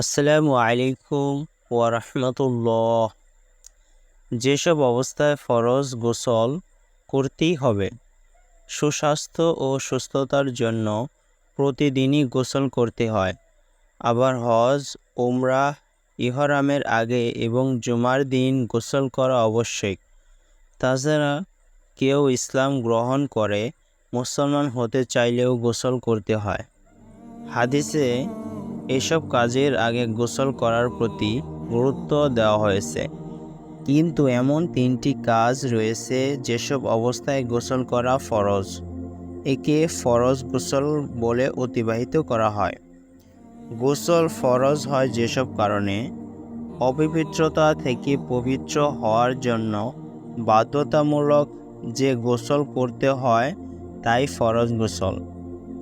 আসসালামু আলাইকুম ওয়ারহমতুল্লাহ যেসব অবস্থায় ফরজ গোসল করতেই হবে, সুস্বাস্থ্য ও সুস্থতার জন্য প্রতিদিনই গোসল করতে হয়। আবার হজ ওমরা ইহরামের আগে এবং জুমার দিন গোসল করা আবশ্যক। তাছাড়া কেউ ইসলাম গ্রহণ করে মুসলমান হতে চাইলেও গোসল করতে হয়। হাদিসে এসব কাজের আগে গোসল করার প্রতি গুরুত্ব দেওয়া হয়েছে। কিন্তু এমন তিনটি কাজ রয়েছে যেসব অবস্থায় গোসল করা ফরজ। একে ফরজ গোসল বলে অতিবাহিত করা হয়। গোসল ফরজ হয় যেসব কারণে অপবিত্রতা থেকে পবিত্র হওয়ার জন্য বাধ্যতামূলক যে গোসল করতে হয়, তাই ফরজ গোসল।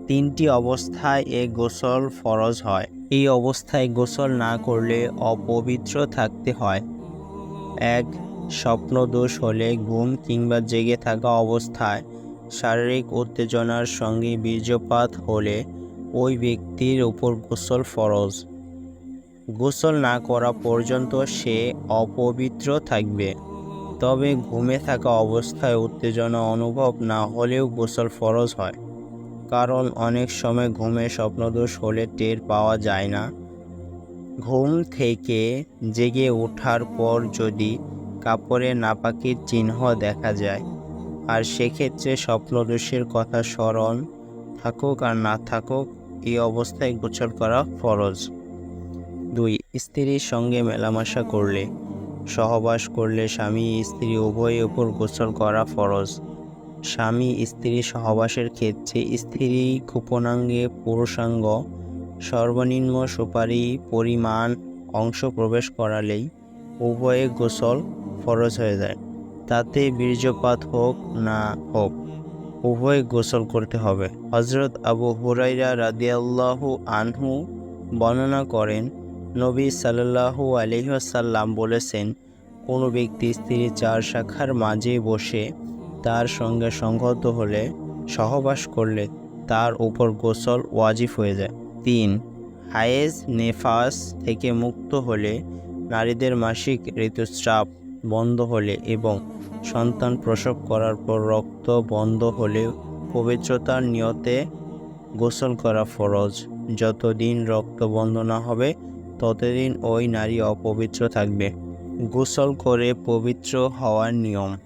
তিনটি অবস্থায় এ গোসল ফরজ হয়। এই অবস্থায় গোসল না করলে অপবিত্র থাকতে হয়। এক, স্বপ্নদোষ হলে ঘুম কিংবা জেগে থাকা অবস্থায় শারীরিক উত্তেজনার সঙ্গে বীর্যপাত হলে ওই ব্যক্তির উপর গোসল ফরজ। গোসল না করা পর্যন্ত সে অপবিত্র থাকবে। তবে ঘুমে থাকা অবস্থায় উত্তেজনা অনুভব না হলেও গোসল ফরজ হয়। কারণ অনেক সময় ঘুমে স্বপ্নদোষ হলে টের পাওয়া যায় না। ঘুম থেকে জেগে ওঠার পর যদি কাপড়ে নাপাকির চিহ্ন দেখা যায়, আর সেক্ষেত্রে স্বপ্নদোষের কথা স্মরণ থাকুক আর না থাকুক, এই অবস্থায় গোসল করা ফরজ। দুই, স্ত্রীর সঙ্গে মেলামেশা করলে, সহবাস করলে স্বামী, স্ত্রী উভয়ের উপর গোসল করা ফরজ। স্বামী স্ত্রী সহবাসের ক্ষেত্রে স্ত্রী কুপনাঙ্গে পুরুষাঙ্গ, সর্বনিম্ন সুপারি পরিমাণ অংশ প্রবেশ করালেই উভয়ে গোসল ফরজ হয়ে যায়। তাতে বীর্যপাত হোক না হোক, উভয় গোসল করতে হবে। হজরত আবু হুরাইরা রাদিয়াল্লাহু আনহু বর্ণনা করেন, নবী সাল্লাল্লাহু আলহিহাসাল্লাম বলেছেন, কোনো ব্যক্তি স্ত্রীর চার শাখার মাঝে বসে তার সঙ্গে সংগত হলে সহবাস করলে তার উপর গোসল ওয়াজিব হয়ে যায়। তিন, হায়েজ নেফাস থেকে মুক্ত হলে নারীদের মাসিক ঋতুস্রাব বন্ধ হলে এবং সন্তান প্রসব করার পর রক্ত বন্ধ হলে পবিত্রতার নিয়তে গোসল করা ফরজ। যতদিন রক্ত বন্ধ না হবে, ততদিন ওই নারী অপবিত্র থাকবে। গোসল করে পবিত্র হওয়ার নিয়ম।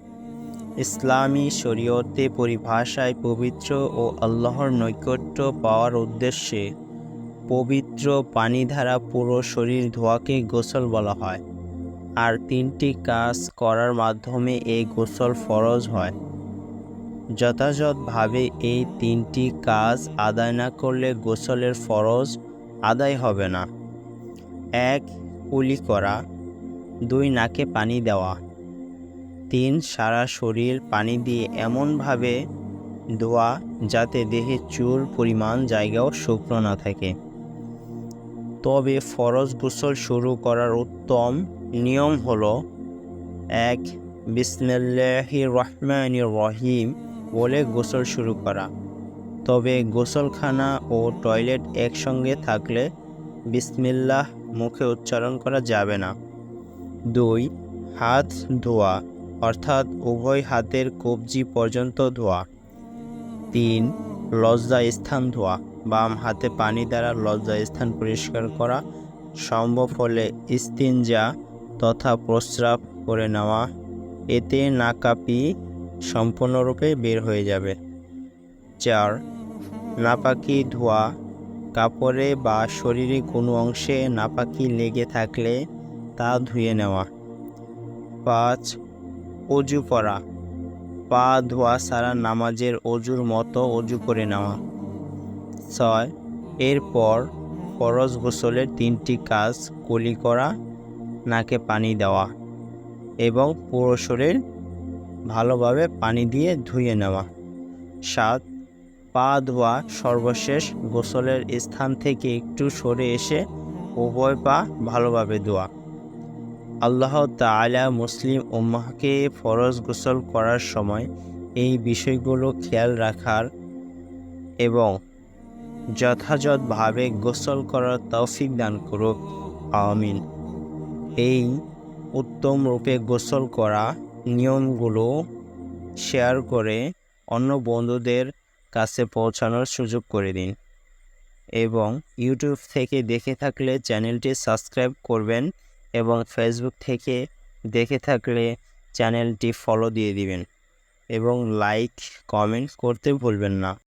ইসলামী শরীয়তে পরিভাষায় পবিত্র ও আল্লাহর নৈকট্য পাওয়ার উদ্দেশ্যে পবিত্র পানি দ্বারা পুরো শরীর ধোয়াকে গোসল বলা হয়। আর তিনটি কাজ করার মাধ্যমে এই গোসল ফরজ হয়। যথাযথভাবে এই তিনটি কাজ আদায় না করলে গোসলের ফরজ আদায় হবে না। এক, কুলি করা। দুই, নাকে পানি দেওয়া। তিন সারা শরীর পানি দিয়ে এমনভাবে ধোয়া যাতে দেহে চুল পরিমাণ জায়গাও শুকনো না থাকে। তবে ফরজ গোসল শুরু করার উত্তম নিয়ম হল, এক, বিসমিল্লাহি রহমান রহিম বলে গোসল শুরু করা। তবে গোসলখানা ও টয়লেট একসঙ্গে থাকলে বিসমিল্লাহ মুখে উচ্চারণ করা যাবে না। দুই, হাত ধোয়া। অর্থাৎ উভয় হাতের কবজি পর্যন্ত ধোয়া। তিন, লজ্জা স্থান ধোয়া। বাম হাতে পানি দ্বারা লজ্জা স্থান পরিষ্কার করা। সম্ভব হলে ইস্তিনজা তথা প্রস্রাব করে নেওয়া। এতে নাকাপি সম্পূর্ণরূপে বের হয়ে যাবে। চার, নাপাকি ধোয়া। কাপড়ে বা শরীরে কোনো অংশে নাপাকি লেগে থাকলে তা ধুয়ে নেওয়া। পাঁচ অজু করা পা ধোয়া সারা নামাজের অজুর মতো অজু করে নেওয়া। ছয়, এরপর ফরজ গোসলের তিনটি কাজ কলি করা, নাকে পানি দেওয়া এবং পুরো ভালোভাবে পানি দিয়ে ধুয়ে নেওয়া। সাত, পা ধোয়া সর্বশেষ গোসলের স্থান থেকে একটু সরে এসে উভয় পা ভালোভাবে ধোয়া। আল্লাহ তালা মুসলিম উম্মাহকে ফরজ গোসল করার সময় এই বিষয়গুলো খেয়াল রাখার এবং যথাযথভাবে গোসল করার তৌফিক দান করুক। আমিন। এই উত্তম রূপে গোসল করা নিয়মগুলো শেয়ার করে অন্য বন্ধুদের কাছে পৌঁছানোর সুযোগ করে দিন এবং ইউটিউব থেকে দেখে থাকলে চ্যানেলটি সাবস্ক্রাইব করবেন। এবং ফেসবুক থেকে দেখে থাকলে চ্যানেলটি ফলো দিয়ে দিবেন এবং লাইক কমেন্ট করতে ভুলবেন না।